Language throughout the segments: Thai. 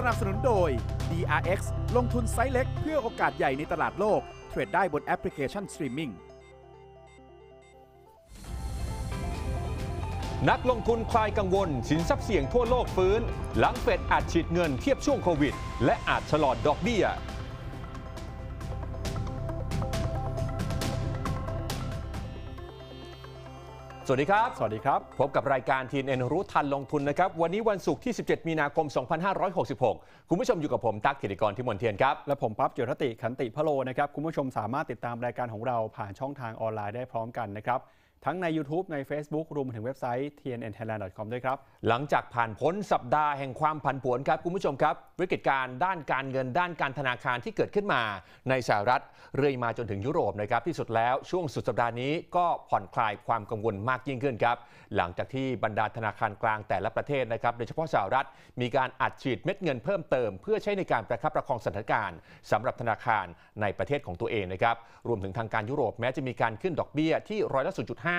สนับสนุนโดย DRX ลงทุนไซส์เล็กเพื่อโอกาสใหญ่ในตลาดโลก เทรดได้บนแอปพลิเคชันสตรีมมิ่ง นักลงทุนคลายกังวล สินทรัพย์เสี่ยงทั่วโลกฟื้น หลังเฟดอาจฉีดเงินเทียบช่วงโควิด และอาจชะลอดอกเบี้ย วัสดีครับ สวัสดีครับ พบกับรายการทีนเอ็นรู้ทันลงทุนนะครับ วันนี้วันศุกร์ที่ 17 มีนาคม 2566 คุณผู้ชมอยู่กับผมตั๊กกิติกรที่มนเทียนครับ และผมปั๊บเจรติขันติพะโลนะครับ คุณผู้ชมสามารถติดตามรายการของเราผ่านช่องทางออนไลน์ได้พร้อมกันนะครับ ทั้งใน YouTube ใน Facebook รวมถึงเว็บไซต์ tnnthailand.com ด้วยครับ หลังจากผ่านพ้นสัปดาห์แห่งความผันผวนครับ คุณผู้ชมครับ วิกฤตการ์ด้านการเงินด้านการธนาคารที่เกิดขึ้นมาในสหรัฐ เรื่อยมาจนถึงยุโรปนะครับ ที่สุดแล้วช่วงสุดสัปดาห์นี้ก็ผ่อนคลายความกังวลมากยิ่งขึ้นครับ หลังจากที่บรรดาธนาคารกลางแต่ละประเทศนะครับโดยเฉพาะสหรัฐ มีการอัดฉีดเม็ดเงินเพิ่มเติม เพื่อใช้ในการประคับประคองสถานการณ์สำหรับธนาคารในประเทศของตัวเองนะครับรวมถึงทางการยุโรปแม้จะมีการขึ้นดอกเบี้ยที่ร้อยละ0.5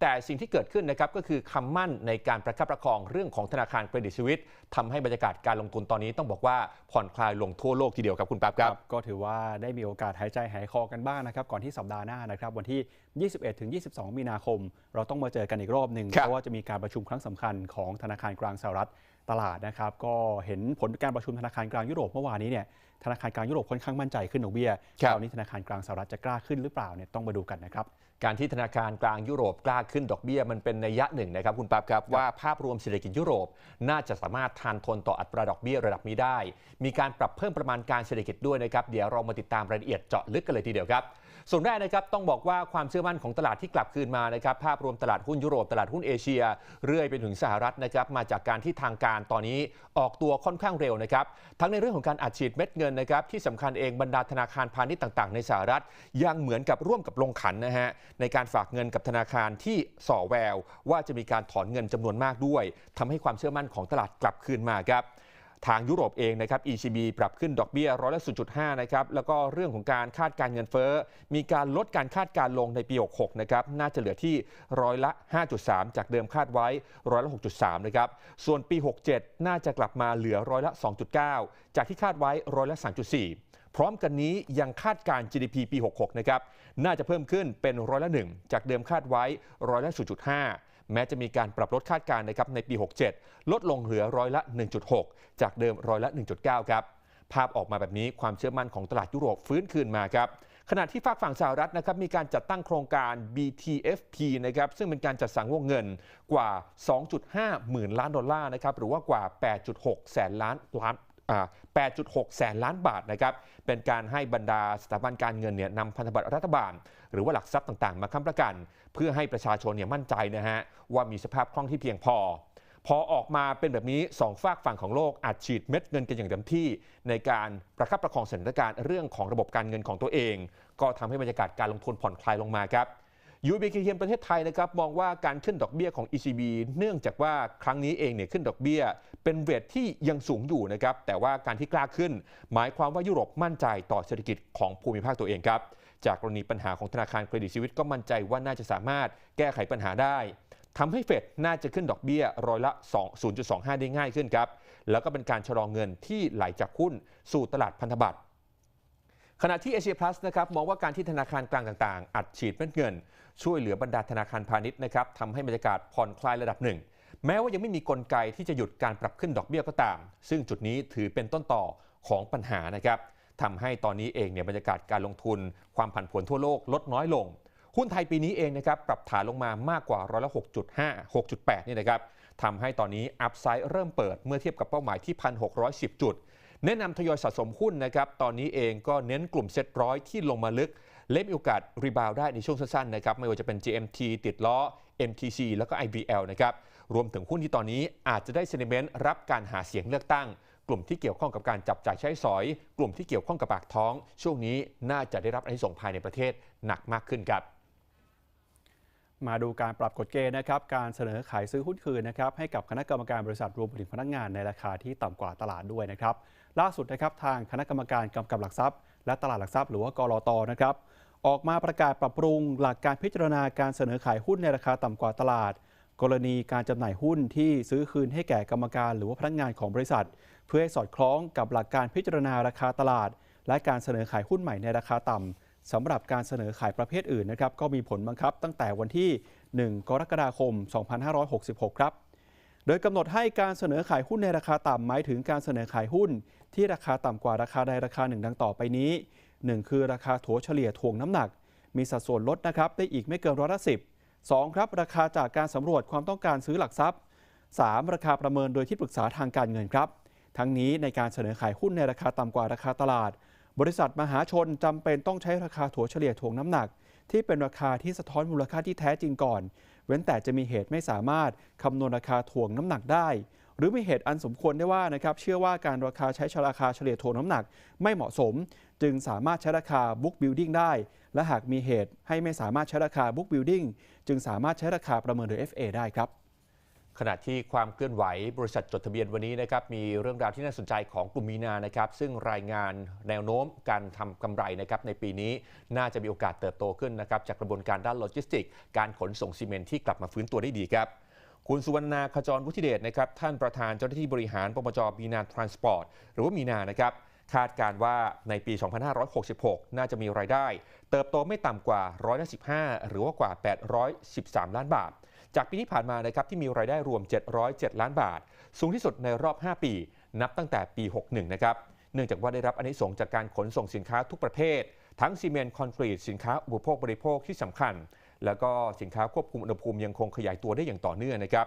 แต่สิ่งที่เกิดขึ้นนะครับก็คือคำมั่นในการประคับประคองเรื่องของธนาคารเครดิตชีวิตทำให้บรรยากาศการลงทุนตอนนี้ต้องบอกว่าผ่อนคลายลงทั่วโลกทีเดียวครับคุณปั๊บครับ ก็ถือว่าได้มีโอกาสหายใจหายคอกันบ้างนะครับ ก่อนที่สัปดาห์หน้านะครับ วันที่ 21ถึง22 มีนาคม เราต้องมาเจอกันอีกรอบหนึ่งครับเพราะว่าจะมีการประชุมครั้งสำคัญของธนาคารกลางสหรัฐตลาดนะครับ ก็เห็นผลการประชุมธนาคารกลางยุโรปเมื่อวานนี้เนี่ย ธนาคารกลางยุโรปค่อนข้างมั่นใจขึ้นดอกเบี้ยคราวนี้ธนาคารกลางสหรัฐจะกล้าขึ้นหรือเปล่าเนี่ยต้องมาดูกันนะครับการที่ธนาคารกลางยุโรปกล้าขึ้นดอกเบี้ยมันเป็นนัยยะหนึ่งนะครับคุณปั๊บครับว่าภาพรวมเศรษฐกิจยุโรป น่าจะสามารถทานทนต่ออัตราดอกเบี้ยระดับนี้ได้ มีการปรับเพิ่มประมาณการเศรษฐกิจด้วยนะครับเดี๋ยวเรามาติดตามรายละเอียดเจาะลึกกันเลยทีเดียวครับ ส่วนแรกนะครับต้องบอกว่าความเชื่อมั่นของตลาดที่กลับคืนมานะครับภาพรวมตลาดหุ้นยุโรปตลาดหุ้นเอเชีย เรื่อยไปถึงสหรัฐนะครับมาจากการที่ทางการตอนนี้ออกตัวค่อนข้างเร็วนะครับทั้งในเรื่องของการอัดฉีดเม็ดเงินนะครับที่สำคัญเองบรรดาธนาคารพาณิชย์ต่าง ๆ ในสหรัฐ ยังเหมือนกับร่วมกับลงขันนะฮะในการฝากเงินกับธนาคารที่ส่อแวว ว่าจะมีการถอนเงินจำนวนมากด้วยทำให้ความเชื่อมั่นของตลาดกลับคืนมาครับ ทางยุโรปเองนะครับ ECB ปรับขึ้นดอกเบี้ยร้อยละ0.5 นะครับ แล้วก็เรื่องของการคาดการเงินเฟ้อ มีการลดการคาดการลงในปี 66 นะครับ น่าจะเหลือที่ร้อยละ 5.3 จากเดิมคาดไว้ร้อยละ 6.3 นะครับ ส่วนปี 67 น่าจะกลับมาเหลือร้อยละ 2.9 จากที่คาดไว้ร้อยละ 3.4 พร้อมกันนี้ยังคาดการ GDP ปี 66 นะครับ น่าจะเพิ่มขึ้นเป็นร้อยละ 1 จากเดิมคาดไว้ร้อยละ 0.5 แม้จะมีการปรับลดคาดการณ์นะครับในปี 67 ลดลงเหลือร้อยละ 1.6 จากเดิมร้อยละ 1.9 ครับ ภาพออกมาแบบนี้ความเชื่อมั่นของตลาดยุโรปฟื้นคืนมาครับขณะที่ฝากฝั่งสหรัฐนะครับมีการจัดตั้งโครงการ BTFP นะครับซึ่งเป็นการจัดสรรวงเงินกว่า 2.5 หมื่นล้านดอลลาร์นะครับหรือว่ากว่า 8.6 แสนล้านล้านอ่า8.6 แสนล้านบาทนะครับเป็นการให้บรรดาสถาบันการเงินเนี่ยนำพันธบัตรรัฐบาล หรือว่าหลักทรัพย์ต่างๆ มาค้ำประกัน เพื่อให้ประชาชนเนี่ยมั่นใจนะฮะว่ามีสภาพคล่องที่เพียงพอ พอออกมาเป็นแบบนี้สองฝากฝั่งของโลกอาจฉีดเม็ดเงินกันอย่างเต็มที่ ในการประคับประคองสถานการณ์เรื่องของระบบการเงินของตัวเอง ก็ทำให้บรรยากาศการลงทุนผ่อนคลายลงมาครับยูบีเคเประเทศไทยนะครับมองว่าการขึ้นดอกเบี้ยของ ECB เนื่องจากว่าครั้งนี้เองเนี่ยขึ้นดอกเบี้ย เป็นเรทที่ยังสูงอยู่นะครับแต่ว่าการที่กล้าขึ้น หมายความว่ายุโรปมั่นใจต่อเศรษฐกิจของภูมิภาคตัวเองครับ จากกรณีปัญหาของธนาคารเครดิตชีวิตก็มั่นใจว่าน่าจะสามารถแก้ไขปัญหาได้ทำให้เฟดน่าจะขึ้นดอกเบี้ยร้อยละ 0.25 ได้ง่ายขึ้นครับ แล้วก็เป็นการชะลอเงินที่ไหลจากหุ้นสู่ตลาดพันธบัตรขณะที่เอเชียพลัสนะครับมองว่าการที่ธนาคารกลางต่างๆ อัดฉีดเม็ดเงิน ช่วยเหลือบรรดาธนาคารพาณิชย์นะครับทำให้บรรยากาศผ่อนคลายระดับหนึ่ง แม้ว่ายังไม่มีกลไกที่จะหยุดการปรับขึ้นดอกเบี้ยก็ตาม ซึ่งจุดนี้ถือเป็นต้นต่อของปัญหานะครับ ทำให้ตอนนี้เองเนี่ยบรรยากาศการลงทุน ความผันผวนทั่วโลกลดน้อยลง หุ้นไทยปีนี้เองนะครับปรับฐานลงมามากกว่าร้อยละ6.5 6.8นี่นะครับทำให้ตอนนี้อัพไซด์เริ่มเปิดเมื่อเทียบกับเป้าหมายที่ 1,610 จุด แนะนำทยอยสะสมหุ้นนะครับตอนนี้เองก็เน้นกลุ่มเซ็ตร้อยที่ลงมาลึกเล่มโอกาสรีบาวได้ในช่วงสั้นๆนะครับไม่ว่าจะเป็น GMT ติดล้อ MTC แล้วก็ IBL นะครับรวมถึงหุ้นที่ตอนนี้อาจจะได้เซนิเมนต์รับการหาเสียงเลือกตั้ง กลุ่มที่เกี่ยวข้องกับการจับจ่ายใช้สอย กลุ่มที่เกี่ยวข้องกับปากท้อง ช่วงนี้น่าจะได้รับอนิสงส์ภายในประเทศหนักมากขึ้นครับมาดูการปรับกฎเกณฑ์นะครับ การเสนอขายซื้อหุ้นคืนนะครับให้กับคณะกรรมการบริษัทรวมถึงพนักงานในราคาที่ต่ำกว่าตลาดด้วยนะครับ ล่าสุดนะครับทางคณะกรรมการกำกับหลักทรัพย์ และตลาดหลักทรัพย์หรือว่ากรอตนะครับ ออกมาประกาศปรับปรุงหลักการพิจารณาการเสนอขายหุ้นในราคาต่ำกว่าตลาด กรณีการจำหน่ายหุ้นที่ซื้อคืนให้แก่กรรมการ หรือว่าพนักงานของบริษัท เพื่อให้สอดคล้องกับหลักการพิจารณาราคาตลาด และการเสนอขายหุ้นใหม่ในราคาต่ำสำหรับการเสนอขายประเภทอื่นนะครับก็มีผลบังคับตั้งแต่วันที่ 1 กรกฎาคม 2566 ครับ โดยกำหนดให้การเสนอขายหุ้นในราคาต่ำหมายถึงการเสนอขายหุ้น ที่ราคาต่ำกว่าราคาใดราคาหนึ่งดังต่อไปนี้ 1 คือราคาถัวเฉลี่ยถ่วงน้ำหนัก มีสัดส่วนลดนะครับได้อีกไม่เกินร้อยละสิบสองครับราคาจากการสำรวจความต้องการซื้อหลักทรัพย์ 3. ราคาประเมินโดยที่ปรึกษาทางการเงินครับ ทั้งนี้ในการเสนอขายหุ้นในราคาต่ำกว่าราคาตลาด บริษัทมหาชนจำเป็นต้องใช้ราคาถัวเฉลี่ยถ่วงน้ำหนัก ที่เป็นราคาที่สะท้อนมูลค่าที่แท้จริงก่อน เว้นแต่จะมีเหตุไม่สามารถคำนวณราคาถ่วงน้ำหนักได้ หรือมีเหตุอันสมควรได้ว่านะครับเชื่อว่าการราคาใช้ราคาเฉลี่ยถ่วงน้ำหนัก ไม่เหมาะสม จึงสามารถใช้ราคา book building ได้ และหากมีเหตุให้ไม่สามารถใช้ราคา book building จึงสามารถใช้ราคาประเมินโดย FA ได้ครับ ขณะที่ความเคลื่อนไหวบริษัทจดทะเบียนวันนี้นะครับมีเรื่องราวที่น่าสนใจของกลุ่มมีนานะครับ ซึ่งรายงานแนวโน้มการทำกำไรนะครับในปีนี้น่าจะมีโอกาสเติบโตขึ้นนะครับจากกระบวนการด้านโลจิสติก การขนส่งซีเมนต์ที่กลับมาฟื้นตัวได้ดีครับ คุณสุวรรณาขจรวุฒิเดชนะครับท่านประธานเจ้าหน้าที่บริหารปปจมีนาทรานสปอร์ตหรือว่ามีนานะครับคาดการว่าในปี 2566 น่าจะมีรายได้ เติบโตไม่ต่ำกว่าร้อยละ15 หรือว่ากว่า 813 ล้านบาท จากปีที่ผ่านมานะครับที่มีรายได้รวม 707 ล้านบาท สูงที่สุดในรอบ 5 ปี นับตั้งแต่ปี 61 นะครับ เนื่องจากว่าได้รับอนิสงจากการขนส่งสินค้าทุกประเภท ทั้งซีเมนต์คอนกรีตสินค้าอุปโภคบริโภคที่สำคัญ แล้วก็สินค้าควบคุมอุณหภูมิยังคงขยายตัวได้อย่างต่อเนื่องนะครับ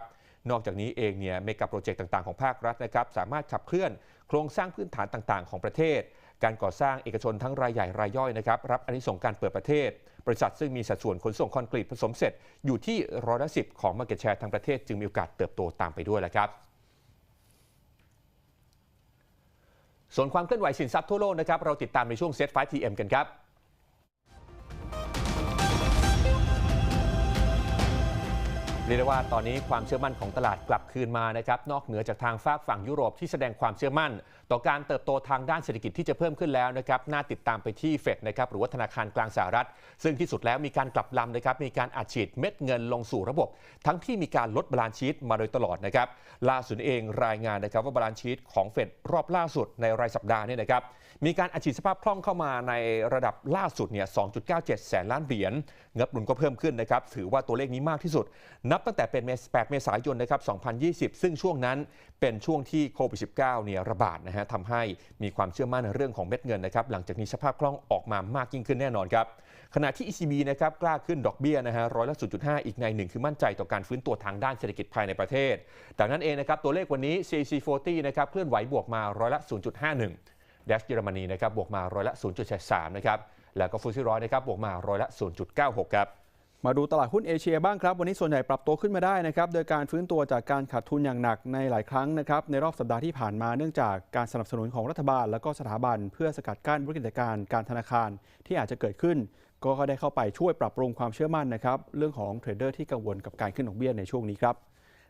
นอกจากนี้เองเนี่ยเมกะโปรเจกต์ต่างๆของภาครัฐนะครับสามารถขับเคลื่อนโครงสร้างพื้นฐานต่างๆ ของประเทศ การก่อสร้างเอกชนทั้งรายใหญ่รายย่อยนะครับรับอันิสงส์การเปิดประเทศ บริษัทซึ่งมีสัดส่วนขนส่งคอนกรีตผสมเสร็จอยู่ที่ร้อยละสิของ Market Share ทั้งประเทศจึงมีโอกาสเติบโตตามไปด้วยแหละครับส่วนความเคลื่อนไหวสินทรัพย์ทั่วโลกนะครับเราติดตามในช่วงเซตไฟทีเอ็มกันครับ เรียกได้ว่าตอนนี้ความเชื่อมั่นของตลาดกลับคืนมานะครับนอกเหนือจากทางฝากฝั่งยุโรปที่แสดงความเชื่อมั่น ต่อการเติบโตทางด้านเศรษฐกิจที่จะเพิ่มขึ้นแล้วนะครับน่าติดตามไปที่เฟดนะครับหรือว่าธนาคารกลางสหรัฐ ซึ่งที่สุดแล้วมีการกลับลำนะครับมีการอัดฉีดเม็ดเงินลงสู่ระบบ ทั้งที่มีการลดบาลานซ์ชีตมาโดยตลอดนะครับล่าสุดเองรายงานนะครับว่าบาลานซ์ชีตของเฟดรอบล่าสุดในรายสัปดาห์เนี่ยนะครับมีการอัดฉีดสภาพคล่องเข้ามาในระดับล่าสุดเนี่ย2.97 แสนล้านเหรียญเงินหนุนก็เพิ่มขึ้นนะครับถือว่าตัวเลขนี้มากที่สุดนับตั้งแต่เป็นเมษ8เมษายนนะครับ 2020 ซึ่งช่วงนั้นเป็นช่วงที่โควิด -19 เนี่ยระบาดนะฮะทำให้มีความเชื่อมั่นในเรื่องของเม็ดเงินนะครับ หลังจากนี้สภาพคล่องออกมามากยิ่งขึ้นแน่นอนครับ ขณะที่ ECB นะครับกล้าขึ้นดอกเบี้ยนะฮะร้อยละ0.5 อีกในหนึ่งคือมั่นใจต่อการฟื้นตัวทางด้านเศรษฐกิจภายในประเทศ ดังนั้นเองนะครับตัวเลขวันนี้ CAC 40นะครับเคลื่อนไหวบวกมาร้อยละ 0.51 ดัชเยอรมนีนะครับบวกมาร้อยละ0.73นะครับแล้วก็ฟุตซี่ร้อยนะครับบวกมาร้อยละ0.96ครับ มาดูตลาดหุ้นเอเชียบ้างครับ วันนี้ส่วนใหญ่ปรับตัวขึ้นมาได้นะครับโดยการฟื้นตัวจากการขาดทุนอย่างหนักในหลายครั้งนะครับในรอบสัปดาห์ที่ผ่านมาเนื่องจากการสนับสนุนของรัฐบาล และก็สถาบัน เพื่อสกัดกั้นวิกฤตการณ์การธนาคารที่อาจจะเกิดขึ้น ก็ได้เข้าไปช่วยปรับปรุงความเชื่อมั่นนะครับเรื่องของเทรดเดอร์ที่กังวลกับการขึ้นดอกเบี้ยในช่วงนี้ครับ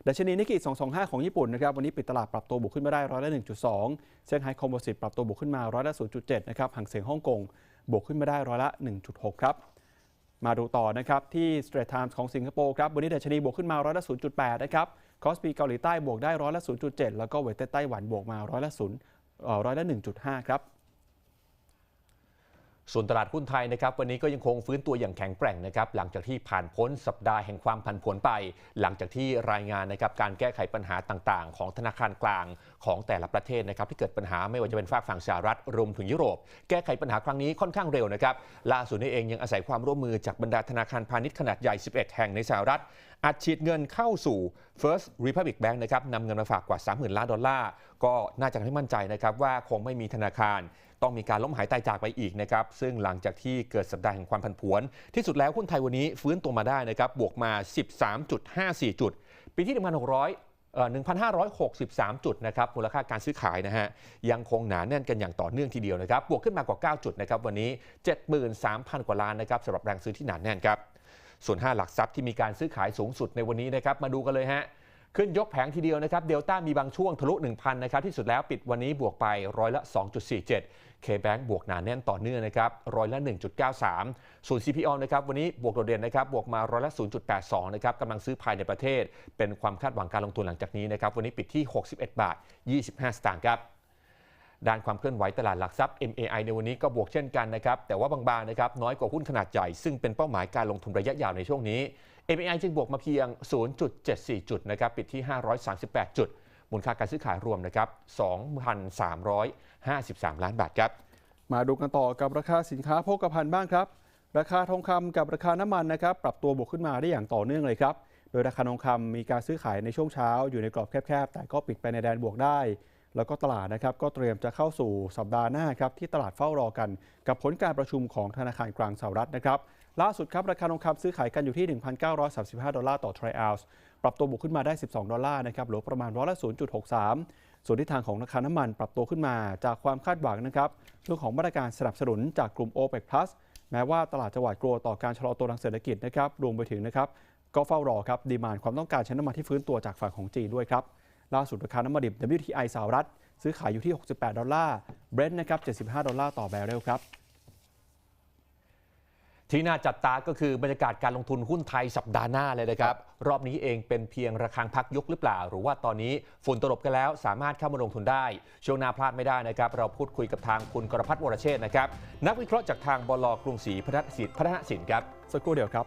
ดัชนีนิกเกิ225 ของญี่ปุ่นนะครับวันนี้ปิดตลาดปรับตัวบวกขึ้นมาได้ร้อยละ1.2เซี่ยงไฮ้คอมโพสิตปรับตัวบวกขึ้นมาร้อยละ0.7นะครับหางเสียงฮ่องกงบวกขึ้นมาได้ร้อยละ1.6ครับ มาดูต่อนะครับ ที่ Straits Times ของสิงคโปร์ครับวันนี้ดัชนีบวกขึ้นมาร้อยละ 0.8 นะครับคอสปีเกาหลีใต้บวกได้ร้อยละ 0.7 แล้วก็เวทเต้ไต้หวันบวกมาร้อยละ0ร้อยละ 1.5 ครับ ส่วนตลาดหุ้นไทยนะครับวันนี้ก็ยังคงฟื้นตัวอย่างแข็งแกร่งนะครับหลังจากที่ผ่านพ้นสัปดาห์แห่งความผันผวนไป หลังจากที่รายงานนะครับการแก้ไขปัญหาต่างๆ ของธนาคารกลางของแต่ละประเทศนะครับที่เกิดปัญหาไม่ว่าจะเป็นฝากฝั่งสหรัฐรวมถึงยุโรป แก้ไขปัญหาครั้งนี้ค่อนข้างเร็วนะครับล่าสุดนี้เองยังอาศัยความร่วมมือจากบรรดาธนาคารพาณิชย์ขนาดใหญ่ 11 แห่งในสหรัฐอัดฉีดเงินเข้าสู่ First Republic Bank นะครับนำเงินมาฝากกว่า 30,000 ล้านดอลลาร์ก็น่าจะให้มั่นใจนะครับว่าคงไม่มีธนาคาร ต้องมีการล้มหายตายจากไปอีกนะครับ ซึ่งหลังจากที่เกิดสัปดาห์แห่งความผันผวน ที่สุดแล้วหุ้นไทยวันนี้ฟื้นตัวมาได้นะครับ บวกมา 13.54 จุด ปีที่ 1,600เอ่อ1,563 จุดนะครับมูลค่าการซื้อขายนะฮะยังคงหนาแน่นกันอย่างต่อเนื่องทีเดียวนะครับบวกขึ้นมากว่า 9 จุดนะครับวันนี้ 73,000 กว่าล้านนะครับสำหรับแรงซื้อที่หนาแน่นครับส่วน 5 หลักทรัพย์ที่มีการซื้อขายสูงสุดในวันนี้นะครับมาดูกันเลยฮะ ขึ้นยกแผงทีเดียวนะครับเดลต้ามีบางช่วงทะลุ 1,000 นะครับที่สุดแล้วปิดวันนี้บวกไปร้อยละ 2.47 K-Bank บวกหนาแน่นต่อเนื่องนะครับร้อยละ 1.93 ส่วน CPO นะครับวันนี้บวกโดดเด่นนะครับบวกมาร้อยละ 0.82 นะครับกำลังซื้อภายในประเทศ เป็นความคาดหวังการลงทุนหลังจากนี้นะครับวันนี้ปิดที่ 61 บาท 25 สตางค์ครับด้านความเคลื่อนไหวตลาดหลักทรัพย์ MAI ในวันนี้ก็บวกเช่นกันนะครับแต่ว่าบางๆนะครับน้อยกว่าหุ้นขนาดใหญ่ซึ่งเป็นเป้าหมายการลงทุนระยะยาวในช่วงนี้ MAI จึงบวกมาเพียง 0.74 จุดนะครับ ปิดที่ 538 จุด มูลค่าการซื้อขายรวมนะครับ 2,353 ล้านบาทครับ มาดูกันต่อกับราคาสินค้าโภคภัณฑ์บ้างครับ ราคาทองคำกับราคาน้ำมันนะครับ ปรับตัวบวกขึ้นมาได้อย่างต่อเนื่องเลยครับ โดยราคาทองคำมีการซื้อขายในช่วงเช้า อยู่ในกรอบแคบๆ แต่ก็ปิดไปในแดนบวกได้ แล้วก็ตลาดนะครับก็เตรียมจะเข้าสู่สัปดาห์หน้าครับที่ตลาดเฝ้ารอกัน กับผลการประชุมของธนาคารกลางสหรัฐนะครับ ล่าสุดครับ ราคาทองคำซื้อขายกันอยู่ที่ 1,935 ดอลลาร์ต่อทรัลล์ปรับตัวบวกขึ้นมาได้ 12 ดอลลาร์นะครับหรือประมาณร้อยละ 0.63 ส่วนทิศทางของราคาน้ำมันปรับตัวขึ้นมาจากความคาดหวังนะครับเรื่องของมาตรการสนับสนุนจากกลุ่ม OPEC Plus แม้ว่าตลาดจะหวาดกลัวต่อการชะลอตัวทางเศรษฐกิจนะครับรวมไปถึงนะครับก็เฝ้ารอครับดีมานความต้องการใช้น้ำมันที่ฟื้นตัวจากฝั่งของจีนด้วยครับล่าสุดราคาน้ำมันดิบ WTI สหรัฐ ซื้อขายอยู่ที่ 68 ดอลลาร์ Brent นะครับ75 ดอลลาร์ต่อแบเรลครับ ที่น่าจับตาก็คือบรรยากาศการลงทุนหุ้นไทยสัปดาห์หน้าเลยนะครับ รอบนี้เองเป็นเพียงระฆังพักยกหรือเปล่า หรือว่าตอนนี้ฝุ่นตลบกันแล้วสามารถเข้ามาลงทุนได้ ช่วงหน้าพลาดไม่ได้นะครับ เราพูดคุยกับทางคุณกรพัฒน์วรเชษฐ์นะครับ นักวิเคราะห์จากทางบลกรุงศรีพัฒนสินพัฒนสินครับสักครู่เดียวครับ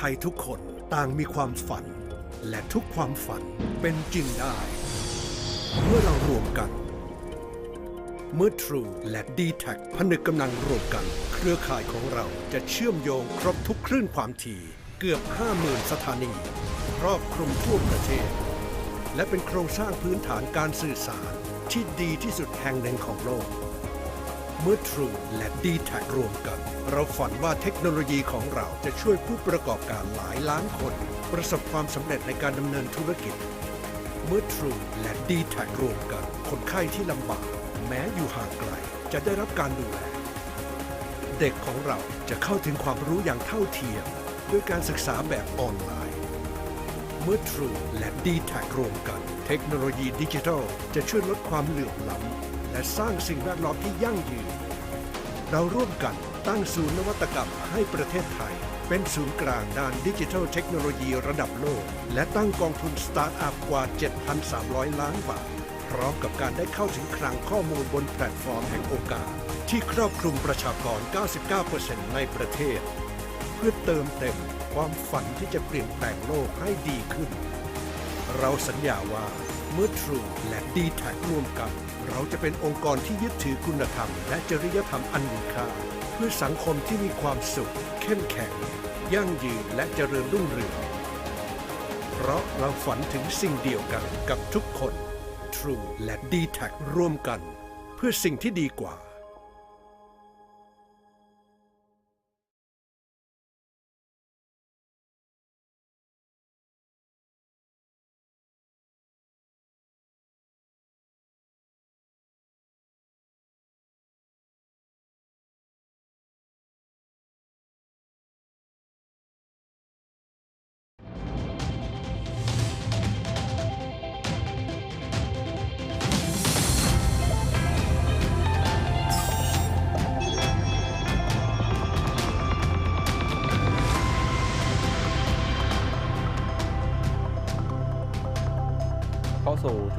ทยทุกคนต่างมีความฝัน และทุกความฝันเป็นจริงได้ เมื่อเรารวมกัน เมื่อ True และ d t แทผนึกกำลังรวมกัน เครือข่ายของเราจะเชื่อมโยงครบทุกคลื่นความถี่เกือบ 50,000 สถานี ครอบคลุมทั่วประเทศ และเป็นโครงสร้างพื้นฐานการสื่อสารที่ดีที่สุดแห่งหนึ่งของโลก เมื่อ True และ d t แทรวมกัน เราฝันว่าเทคโนโลยีของเราจะช่วยผู้ประกอบการหลายล้านคน ประสบความสำเร็จในการดำเนินธุรกิจ เมื่อ True และ d t แทรวมกัน คนไข้ที่ลำบาก แม้อยู่ห่างไกล จะได้รับการดูแล เด็กของเราจะเข้าถึงความรู้อย่างเท่าเทียม ด้วยการศึกษาแบบออนไลน์ เมื่อ True และ d t แทรวมกัน เทคโนโลยีดิจิทัลจะช่วยลดความเหลื่อมล้ำ และสร้างสิ่งแวดล้อมที่ยั่งยืน เราร่วมกันตั้งศูนย์นวัตกรรมให้ประเทศไทย เป็นศูนย์กลางด้านดิจิทัลเทคโนโลยีระดับโลก และตั้งกองทุนสตาร์ทอัพกว่า 7,300 ล้านบาท พร้อมกับการได้เข้าถึงคลังข้อมูลบนแพลตฟอร์มแห่งโอกาส ที่ครอบคลุมประชากร 99%ในประเทศ เพื่อเติมเต็มความฝันที่จะเปลี่ยนแปลงโลกให้ดีขึ้น เราสัญญาว่าเมื่อ True และ d t แทรวมกัน เราจะเป็นองค์กรที่ยึดถือคุณธรรม และจริยธรรมอันมีค่า เพื่อสังคมที่มีความสุข เข้มแข็ง ยั่งยืนและเจริญรุ่งเรือง เพราะเราฝันถึงสิ่งเดียวกันกับทุกคน True และ d t แทร่วมกัน เพื่อสิ่งที่ดีกว่า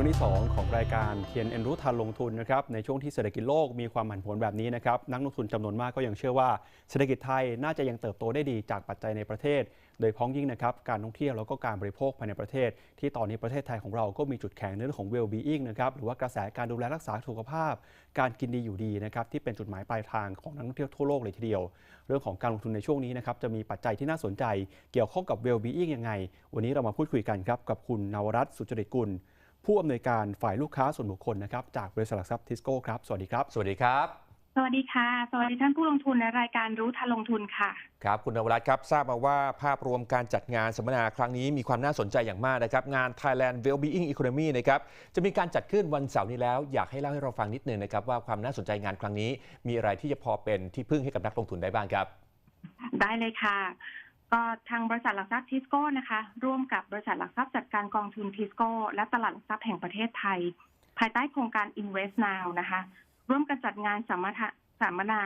ช่วงที่ 2 ของรายการเทียนเอ็นรู้ทันลงทุนนะครับในช่วงที่เศรษฐกิจโลกมีความผันผวนแบบนี้นะครับนักลงทุนจำนวนมากก็ยังเชื่อว่าเศรษฐกิจไทยน่าจะยังเติบโตได้ดีจากปัจจัยในประเทศ โดยพ้องยิ่งนะครับการท่องเที่ยวแล้วก็การบริโภคภายในประเทศ ที่ตอนนี้ประเทศไทยของเราก็มีจุดแข็งในเรื่องของ well-being นะครับหรือว่ากระแสการดูแลรักษาสุขภาพ การกินดีอยู่ดีนะครับที่เป็นจุดหมายปลายทางของนักท่องเที่ยวทั่วโลกเลยทีเดียว เรื่องของการลงทุนในช่วงนี้นะครับจะมีปัจจัยที่น่าสนใจ เกี่ยวข้องกับ well-being ยังไง วันนี้เรามาพูดคุยกันครับกับคุณนวรัตน์สุจริตกุล ผู้อำนวยการฝ่ายลูกค้าส่วนบุคคลนะครับจากบริษัทหลักทรัพย์ทิสโก้ครับ สวัสดีครับ สวัสดีครับ สวัสดีค่ะ สวัสดีท่านผู้ลงทุนในรายการรู้ทันลงทุนค่ะ ครับ คุณนวรัตน์ครับ ทราบมาว่าภาพรวมการจัดงานสัมมนาครั้งนี้มีความน่าสนใจอย่างมากนะครับ งาน Thailand Wellbeing Economy นะครับ จะมีการจัดขึ้นวันเสาร์นี้แล้ว อยากให้เล่าให้เราฟังนิดนึงนะครับว่าความน่าสนใจงานครั้งนี้ มีอะไรที่จะพอเป็นที่พึ่งให้กับนักลงทุนได้บ้างครับ ได้เลยค่ะ ก็ทางบริษัทหลักทรัพย์ทิสโก้นะคะ ร่วมกับบริษัทหลักทรัพย์จัดการกองทุนทิสโก้และตลาดหลักทรัพย์แห่งประเทศไทย ภายใต้โครงการ Invest Now นะคะ ร่วมกันจัดงานสัมมนาสัมมนา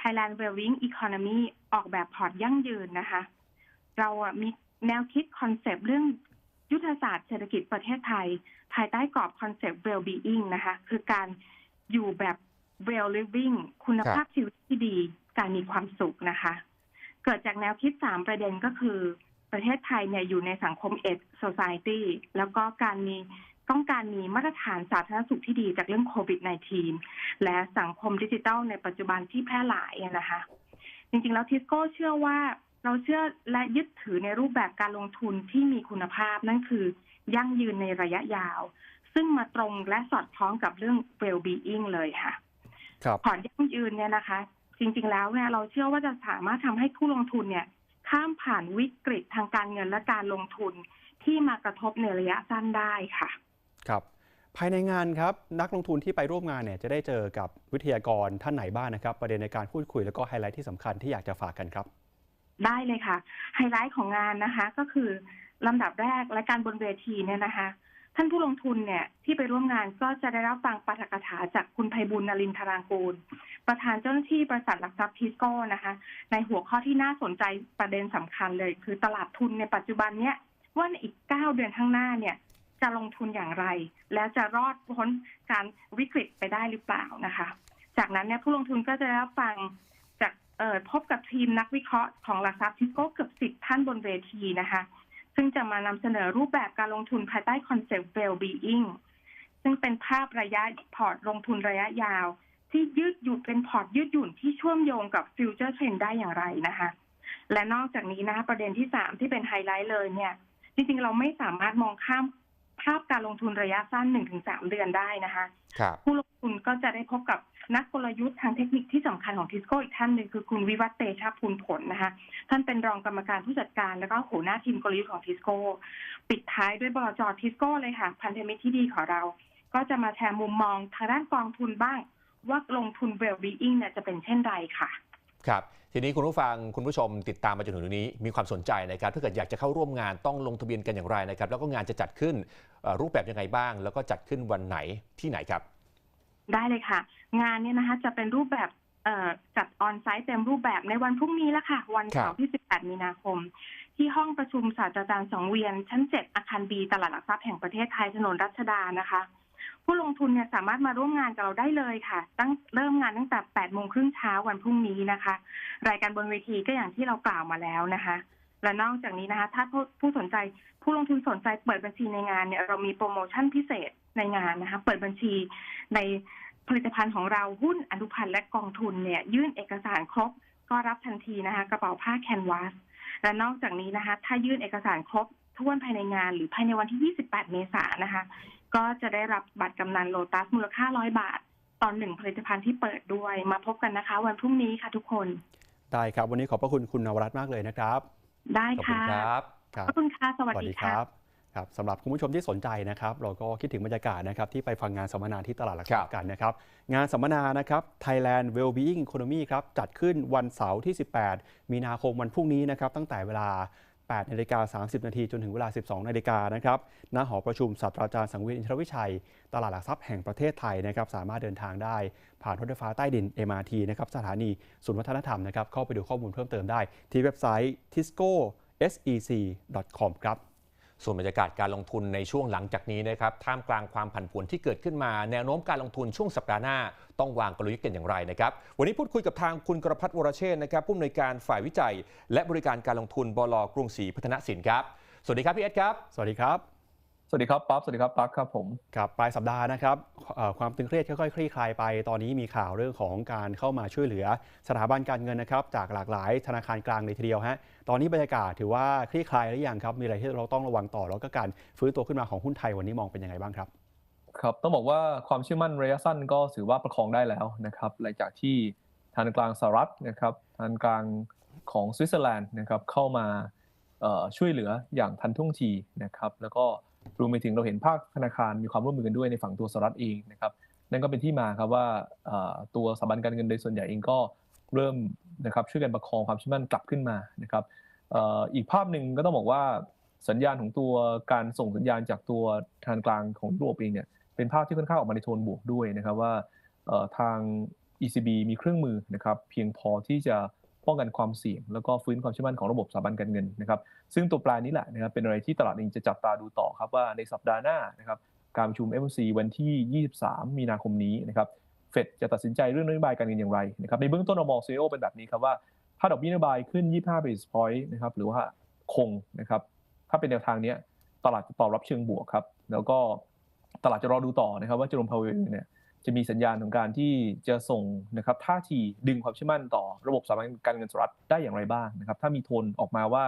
Thailand Wellbeing Economy ออกแบบพอร์ตยั่งยืนนะคะ เราอะมีแนวคิดคอนเซปต์เรื่องยุทธศาสตร์เศรษฐกิจประเทศไทย ภายใต้กรอบคอนเซปต์ well-being นะคะ คือการอยู่แบบ well living คุณภาพชีวิตที่ดี การมีความสุขนะคะ เกิดจากแนวคิด3ประเด็นก็คือ ประเทศไทยเนี่ยอยู่ในสังคมเอ็ด society แล้วก็การมีต้องการมีมาตรฐานสาธารณสุขที่ดีจากเรื่องโควิด -19 และสังคมดิจิทัลในปัจจุบันที่แพร่หลายอะนะคะ จริงๆ แล้วทิสโก้เชื่อว่าเราเชื่อและยึดถือในรูปแบบการลงทุนที่มีคุณภาพนั่นคือ ยั่งยืนในระยะยาว ซึ่งมาตรงและสอดคล้องกับเรื่อง well-being เลยค่ะ ครับพอร์ตยั่งยืนเนี่ยนะคะ จริง ๆ แล้วเนี่ยเราเชื่อว่าจะสามารถทำให้ผู้ลงทุนเนี่ยข้ามผ่านวิกฤตทางการเงินและการลงทุนที่มากระทบในระยะสั้นได้ค่ะ ครับ ภายในงานครับนักลงทุนที่ไปร่วมงานเนี่ยจะได้เจอกับวิทยากรท่านไหนบ้างนะครับ ประเด็นในการพูดคุยแล้วก็ไฮไลท์ที่สำคัญที่อยากจะฝากกันครับ ได้เลยค่ะ ไฮไลท์ของงานนะคะก็คือลำดับแรกและการบนเวทีเนี่ยนะคะ ท่านผู้ลงทุนเนี่ยที่ไปร่วมงานก็จะได้รับฟังปาฐกถาจากคุณไพบุญนรินทรางกูล ประธานเจ้าหน้าที่บริษัทหลักทรัพย์ทิสโก้นะคะ ในหัวข้อที่น่าสนใจประเด็นสำคัญเลย คือตลาดทุนในปัจจุบันเนี้ยว่าในอีก9เดือนข้างหน้าเนี่ยจะลงทุนอย่างไร แล้วจะรอดพ้นการวิกฤตไปได้หรือเปล่านะคะ จากนั้นเนี่ยผู้ลงทุนก็จะได้รับฟังจากพบกับทีมนักวิเคราะห์ของหลักทรัพย์ทิสโก้เกือบสิบท่านบนเวทีนะคะ ซึ่งจะมานำเสนอรูปแบบการลงทุนภายใต้คอนเซ็ปต์ well-being ซึ่งเป็นภาพระยะพอร์ตลงทุนระยะยาว ที่ยืดหยุ่นเป็นพอร์ตยืดหยุ่นที่เชื่อมโยงกับฟิวเจอร์เทรนได้อย่างไรนะคะ และนอกจากนี้นะคะประเด็นที่สามที่เป็นไฮไลท์เลยเนี่ย จริงๆ เราไม่สามารถมองข้ามภาพการลงทุนระยะสั้น1-3เดือนได้นะคะครับผู้ลง ทุนก็จะได้พบกับนักกลยุทธ์ทางเทคนิคที่สำคัญของทิสโก้อีกท่านหนึ่งคือคุณวิวัฒเตชะพูลผลนะคะ ท่านเป็นรองกรรมการผู้จัดการแล้วก็หัวหน้าทีมกลยุทธ์ของทิสโก้ ปิดท้ายด้วยบลจทิสโก้เลยค่ะ พันธมิตรที่ดีของเรา ก็จะมาแชร์มุมมองทางด้านกองทุนบ้าง ว่าลงทุน well-being เนี่ยจะเป็นเช่นไรค่ะ ครับทีนี้คุณผู้ฟังคุณผู้ชมติดตามมาจนถึงตรงนี้มีความสนใจนะครับถ้าเกิดอยากจะเข้าร่วมงานต้องลงทะเบียนกันอย่างไรนะครับแล้วก็งานจะจัดขึ้นรูปแบบยังไงบ้าง แล้วก็จัดขึ้นวันไหนที่ไหนครับ ได้เลยค่ะ งานเนี่ยนะคะจะเป็นรูปแบบเอ่อจัดออนไซต์เต็มรูปแบบในวันพรุ่งนี้แล้วค่ะ วันเสาร์ที่ 18 มีนาคม ที่ห้องประชุมศาสตราจารย์สังเวียน ชั้น 7 อาคารบีตลาดหลักทรัพย์แห่งประเทศไทยถนนรัชดานะคะ ผู้ลงทุนเนี่ยสามารถมาร่วมงานกับเราได้เลยค่ะ ตั้งเริ่มงานตั้งแต่ 8 โมงครึ่งเช้าวันพรุ่งนี้นะคะ รายการบนเวทีก็อย่างที่เรากล่าวมาแล้วนะคะ และนอกจากนี้นะคะ ถ้าผู้ผู้สนใจผู้ลงทุนสนใจเปิดบัญชีในงานเนี่ยเรามีโปรโมชั่นพิเศษ ในงานนะคะเปิดบัญชีในผลิตภัณฑ์ของเราหุ้นอนุพันธ์และกองทุนเนี่ยยื่นเอกสารครบก็รับทันทีนะคะกระเป๋าผ้าแคนวาสและนอกจากนี้นะคะถ้ายื่นเอกสารครบท้วนภายในงานหรือภายในวันที่ 28 เมษายนนะคะ ก็จะได้รับบัตรกำนันโลตัสมูลค่า 100 บาท ตอนหนึ่งผลิตภัณฑ์ที่เปิดด้วย มาพบกันนะคะ วันพรุ่งนี้ค่ะทุกคน ได้ครับ วันนี้ขอบพระคุณคุณนวรัตน์มากเลยนะครับ ได้ขอบคุณค่ะครับครัขอบคุณค่ะ สวัสสวัสดีดีคค่ะรับ ครับสำหรับคุณผู้ชมที่สนใจนะครับ เราก็คิดถึงบรรยากาศนะครับที่ไปฟังงานสัมมนาที่ตลาดหลักทรัพครัย์บกันนะครับ งานสัมมนานะครับ Thailand Wellbeing Economy ครับจัดขึ้นวันเสาร์ที่ 18 มีนาคมวันพรุ่งนี้นะครับตั้งแต่เวลา8นาฬิกา30 นาทีจนถึงเวลา 12 นาฬิกานะครับ ณ หอประชุมศาสตราจารย์สังเวียนอินทรวิชัย ตลาดหลักทรัพย์แห่งประเทศไทยนะครับ สามารถเดินทางได้ ผ่านรถไฟฟ้าใต้ดิน MRT นะครับ สถานีศูนย์วัฒนธรรมนะครับ เข้าไปดูข้อมูลเพิ่มเติมได้ที่เว็บไซต์ tisco.sec.com ครับ ส่วนบรรยากาศการลงทุนในช่วงหลังจากนี้นะครับท่ามกลางความผันผวนที่เกิดขึ้นมาแนวโน้มการลงทุนช่วงสัปดาห์หน้า ต้องวางกลยุทธ์กันอย่างไรนะครับ วันนี้พูดคุยกับทางคุณกรพัฒน์วรเชษนะครับผู้อำนวยการฝ่ายวิจัย และบริการการลงทุนบลกรุงศรีพัฒนสินครับสวัสดีครับพี่เอสครับ สวัสดีครับ วัสดีครับป๊อปสวัสดีครับปักครับผมครับปลายสัปดาห์นะครับเอ่อความตึงเครียดค่อยๆคลี่คลายไป ตอนนี้มีข่าวเรื่องของการเข้ามาช่วยเหลือสถาบันการเงินนะครับ จากหลากหลายธนาคารกลางเลยทีเดียวฮะตอนนี้บรรยากาศถือว่าคลี่คลายหรือยังครับมีอะไรที่เราต้องระวังต่อแล้วก็การฟื้นตัวขึ้นมาของหุ้นไทยวันนี้มองเป็นยังไงบ้างครับครับต้องบอกว่าความเชื่อมั่นระยะสั้นก็ถือว่าประคองได้แล้วนะครับหลังจากที่ธนาคารกลางสหรัฐนะครับธนาคารกลางของสวิตเซอร์แลนด์นะครับเข้ามาเอ่อช่วยเหลืออย่างทันท่วงทีนะครับแล้วก็ รวมไปถึงเราเห็นภาคธนาคารมีความร่วมมือกันด้วยในฝั่งตัวสหรัฐเองนะครับนั่นก็เป็นที่มาครับว่าตัวสถาบันการเงินโดยส่วนใหญ่เองก็เริ่มนะครับช่วยกันประคองความเชื่อมั่นกลับขึ้นมานะครับอีกภาพหนึ่งก็ต้องบอกว่าสัญญาณของตัวการส่งสัญญาณจากตัวธนาคารกลางของยุโรปเองเนี่ยเป็นภาพที่ค่อนข้างออกมาในโทนบวกด้วยนะครับว่าเอ่อทาง ECB มีเครื่องมือนะครับเพียงพอที่จะ ป้องกันความเสี่ยง แล้วก็ฟื้นความเชื่อมั่นของระบบสถาบันการเงินนะครับ ซึ่งตัวแปรนี้แหละนะครับเป็นอะไรที่ตลาดเองจะจับตาดูต่อครับว่าในสัปดาห์หน้านะครับการประชุม FOMC วันที่ 23 มีนาคมนี้นะครับเฟดจะตัดสินใจเรื่องนโยบายการเงินอย่างไรนะครับในเบื้องต้นเรามองซีโอเป็นแบบนี้ครับว่าถ้าดอกเบี้ยนโยบายขึ้น 25 basis point นะครับหรือว่าคงนะครับถ้าเป็นแนวทางนี้ตลาดจะตอบรับเชิงบวกครับแล้วก็ตลาดจะรอดูต่อนะครับว่าเจอร์มพาวเวลเนี่ย จะมีสัญญาณของการที่จะส่งนะครับท่าทีดึงความเชื่อมั่นต่อระบบสถาบันการเงินสหรัฐได้อย่างไรบ้างนะครับถ้ามีโทนออกมาว่า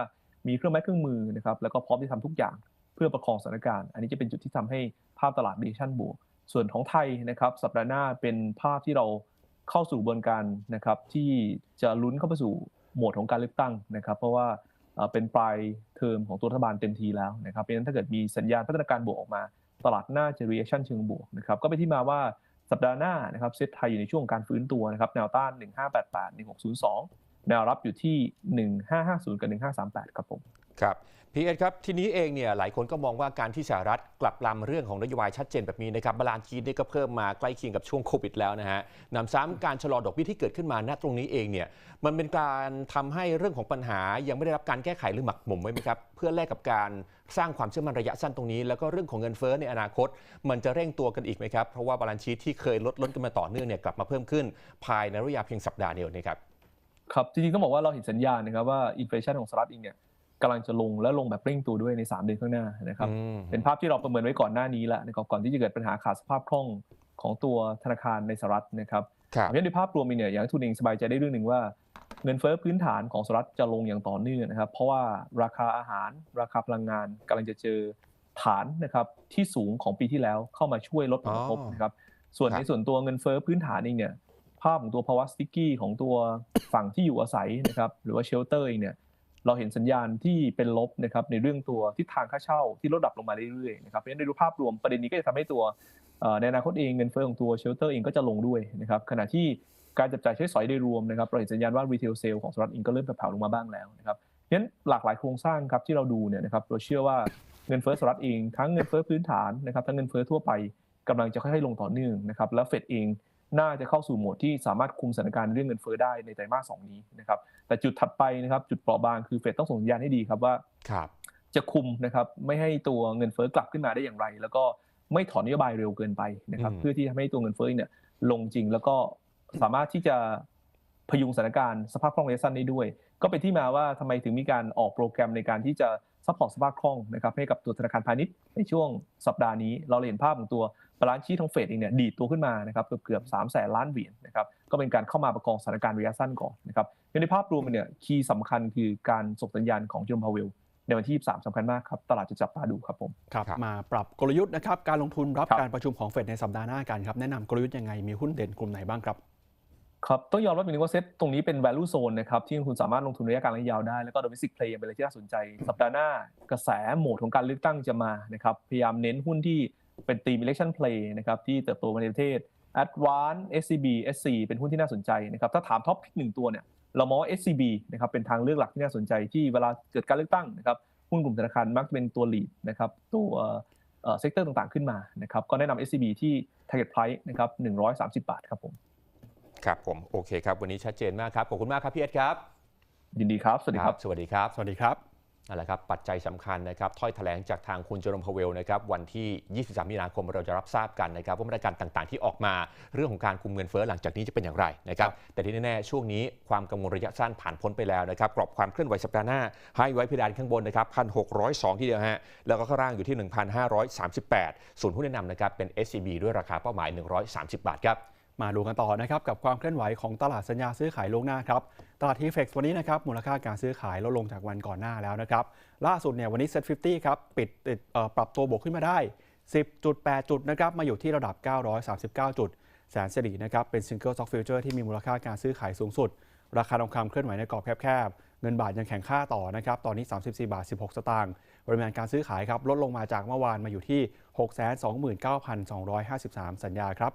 มีเครื่องไม้เครื่องมือนะครับแล้วก็พร้อมที่ทำทุกอย่างเพื่อประคองสถานการณ์ อันนี้จะเป็นจุดที่ทำให้ภาพตลาดเดชั่นบวก ส่วนของไทยนะครับสัปดาห์หน้าเป็นภาพที่เราเข้าสู่กระบวนการนะครับที่จะลุ้นเข้าไปสู่โหมดของการเลือกตั้งนะครับเพราะว่าเป็นปลายเทอมของตัวรัฐบาลเต็มทีแล้วนะครับเพราะฉะนั้นถ้าเกิดมีสัญญาณพัฒนาการบวกออกมา ตลาดน่าจะ reaction เชิงบวกนะครับก็เป็นที่มาว่า สัปดาห์หน้านะครับเซ็ตไทยอยู่ในช่วงการฟื้นตัวนะครับแนวต้าน 1588 1602 แนวรับอยู่ที่ 1550 กับ 1538 ครับผม ครับ พีเอสครับทีนี้เองเนี่ยหลายคนก็มองว่าการที่สหรัฐกลับลำเรื่องของนโยบายชัดเจนแบบนี้นะครับบาลานซ์ชีนี่ก็เพิ่มมาใกล้เคียงกับช่วงโควิดแล้วนะฮะนำซ้ำการชะลอดอกเบี้ยที่เกิดขึ้นมาณตรงนี้เองเนี่ยมันเป็นการทำให้เรื่องของปัญหายังไม่ได้รับการแก้ไขหรือหมักหมมไว้ไหมครับเพื่อแลกกับการสร้างความเชื่อมั่นระยะสั้นตรงนี้ แล้วก็เรื่องของเงินเฟ้อในอนาคต มันจะเร่งตัวกันอีกไหมครับเพราะว่าบาลานซ์ชีที่เคยลดลดกันมาต่อเนื่องเนี่ยกลับมาเพิ่มขึ้น ภายในระยะเพียงสัปดาห์เดียวนะครับครับจริงๆต้องบอกว่าเราเห็นสัญญาณนะครับว่าอินฟลชันของสหรัฐเองเนี่ย กำลังจะลงและลงแบบเร่งตัวด้วยใน 3 เดือนข้างหน้านะครับอืมเป็นภาพที่เราประเมินไว้ก่อนหน้านี้แล้วนะครับก่อนที่จะเกิดปัญหาขาดสภาพคล่องของตัวธนาคารในสหรัฐนะครับครับเพราะฉะนั้นในภาพรวมเองเนี่ยอยากให้ทุนเองสบายใจได้เรื่องหนึ่งว่าเงินเฟ้อพื้นฐานของสหรัฐจะลงอย่างต่อเนื่องนะครับ เพราะว่าราคาอาหาร ราคาพลังงานกำลังจะเจอฐานนะครับที่สูงของปีที่แล้วเข้ามาช่วยลดผลกระทบอ๋อนะครับส่วนครับในส่วนตัวเงินเฟ้อพื้นฐานเองเนี่ยภาพของตัวภาวะสติ๊กกี้ของตัวฝั่งที่อยู่อาศัยนะครับหรือว่าเชลเตอร์เองเนี่ย เราเห็นสัญญาณที่เป็นลบนะครับในเรื่องตัวทิศทางค่าเช่าที่ลดดับลงมาเรื่อยๆนะครับเพราะฉะนั้นในรูปภาพรวมประเด็นนี้ก็จะทำให้ตัวในอนาคตเองเงินเฟ้อของตัวเชลเตอร์เองก็จะลงด้วยนะครับขณะที่การจับจ่ายใช้สอยโดยรวมนะครับเราเห็นสัญญาณว่ารีเทลเซลของสหรัฐเองก็เริ่มแผ่วลงมาบ้างแล้วนะครับเพราะฉะนั้นหลากหลายโครงสร้างครับที่เราดูเนี่ยนะครับเราเชื่อว่าเงินเฟ้อสหรัฐเองทั้งเงินเฟ้อพื้นฐานนะครับทั้งเงินเฟ้อทั่วไปกำลังจะค่อยๆลงต่อเนื่องนะครับแล้วเฟดเอง น่าจะเข้าสู่โหมดที่สามารถคุมสถานการณ์เรื่องเงินเฟ้อได้ในไตรมาสสองนี้นะครับแต่จุดถัดไปนะครับจุดเปราะบางคือเฟดต้องส่งสัญญาณให้ดีครับว่าครับจะคุมนะครับไม่ให้ตัวเงินเฟ้อกลับขึ้นมาได้อย่างไร แล้วก็ไม่ถอนนโยบายเร็วเกินไปนะครับอืมเพื่อที่จะให้ตัวเงินเฟ้อเนี่ยลงจริงแล้วก็สามารถที่จะพยุงสถานการณ์สภาพคล่องระยะสั้นได้ด้วย ก็เป็นที่มาว่าทำไมถึงมีการออกโปรแกรมในการที่จะซัพพอร์ตสภาพคล่องนะครับให้กับตัวธนาคารพาณิชย์ในช่วงสัปดาห์นี้ เราเลยเห็นภาพของตัว บาลานซ์ชีทของเฟดเองเนี่ยดีดตัวขึ้นมานะครับเกือบเกือบสามแสนล้านเหรียญนะครับก็เป็นการเข้ามาประกองสถานการณ์ระยะสั้นก่อนนะครับในภาพรวมเนี่ยคีย์สำคัญคือการส่งสัญญาณของเจอร์มพาวเวลในวันที่23สำคัญมากครับ ตลาดจะจับตาดูครับผมครับครับมาปรับกลยุทธ์นะครับ การลงทุนรับครับการประชุมของเฟดในสัปดาห์หน้ากันครับ แนะนำกลยุทธ์ยังไง มีหุ้นเด่นกลุ่มไหนบ้างครับครับต้องยอมรับอย่างหนึงว่าเซ็ตตรงนี้เป็น value zone นะครับที่คุณสามารถลงทุนระยะกลางระยะยาวได้ แล้วก็ domestic play ยังเป็นอะไรที่น่าสนใจ สัปดาห์หน้ากระแสโหมดของการเลือกตั้งจะมานะครับพยายามเน้นหุ้นที่ เป็นตีม election play นะครับที่เติบโตมาในประเทศ Advance SCB SC เป็นหุ้นที่น่าสนใจนะครับถ้าถามท็อปพิกหนึ่งตัวเนี่ยเรามองว่า SCB นะครับเป็นทางเลือกหลักที่น่าสนใจที่เวลาเกิดการเลือกตั้งนะครับหุ้นกลุ่มธนาคารมักจะเป็นตัว lead นะครับตัวเอ่อเซกเตอร์ต่างๆขึ้นมานะครับก็แนะนำ SCB ที่ target price นะครับ130 บาทครับผมครับผมโอเคครับ วันนี้ชัดเจนมากครับ ขอบคุณมากครับพี่เอสครับ ยินดีครับ สวัสดีครับ สวัสดีครับ สวัสดีครับ นั่นแหละครับปัจจัยสำคัญนะครับถ้อยแถลงจากทางคุณเจอร์มพาเวลนะครับวันที่ 23 มีนาคมเราจะรับทราบกันนะครับว่ามาตรการต่างๆ ที่ออกมาเรื่องของการคุมเงินเฟ้อหลังจากนี้จะเป็นอย่างไรนะครับแต่ที่แน่ๆช่วงนี้ความกังวลระยะสั้นผ่านพ้นไปแล้วนะครับกรอบความเคลื่อนไหวสัปดาห์หน้า ให้ไว้เพดานข้างบนนะครับ1,602ทีเดียวฮะแล้วก็ข้างล่างอยู่ที่ 1,538ส่วนหุ้นแนะนำนะครับเป็น SCB ด้วยราคาเป้าหมาย 130 บาทครับ มาดูกันต่อนะครับกับความเคลื่อนไหวของตลาดสัญญาซื้อขายล่วงหน้าครับตลาดทีเฟกซ์วันนี้นะครับมูลค่าการซื้อขายลดลงจากวันก่อนหน้าแล้วนะครับล่าสุดเนี่ยวันนี้เซ็ต50ครับปิดติดปรับตัวบวกขึ้นมาได้ 10.8 จุดนะครับมาอยู่ที่ระดับ 939 จุด แสนสิรินะครับเป็นซิงเกิลซ็อกฟิวเจอร์ที่มีมูลค่าการซื้อขายสูงสุด ราคาทองคำเคลื่อนไหวในกรอบแคบๆเงินบาทยังแข็งค่าต่อนะครับตอนนี้ 34 บาท 16 สตางค์ปริมาณการซื้อขายครับลดลงมาจากเมื่อวานมาอยู่ที่ 629,253 สัญญาครับ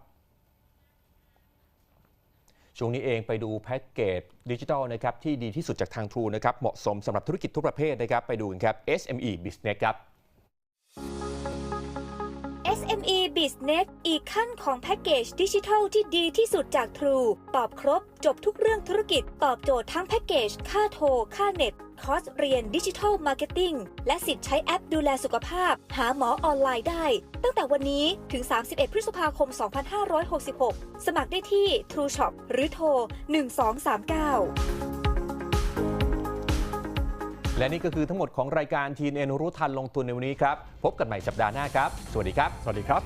ช่วงนี้เองไปดูแพ็กเกจดิจิทัลนะครับที่ดีที่สุดจากทางทรูนะครับเหมาะสมสำหรับธุรกิจทุกประเภทนะครับไปดูกันครับ SME Business ครับ Business อีกขั้นของแพ็กเกจดิจิทัลที่ดีที่สุดจาก True ตอบครบ จบทุกเรื่องธุรกิจ ตอบโจทย์ทั้งแพ็กเกจ ค่าโทร ค่าเน็ต คอร์สเรียนดิจิทัลมาร์เก็ตติ้ง และสิทธิ์ใช้แอปดูแลสุขภาพ หาหมอออนไลน์ได้ ตั้งแต่วันนี้ถึง 31 พฤษภาคม 2566 สมัครได้ที่ True Shop หรือโทร 1239และนี่ก็คือทั้งหมดของรายการทีนเอ็นรู้ทันลงทุนในวันนี้ครับ พบกันใหม่สัปดาห์หน้าครับ สวัสดีครับ สวัสดีครับ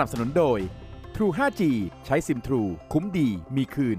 นับสนุนโดย True 5G ใช้ซิม True คุ้มดีมีคืน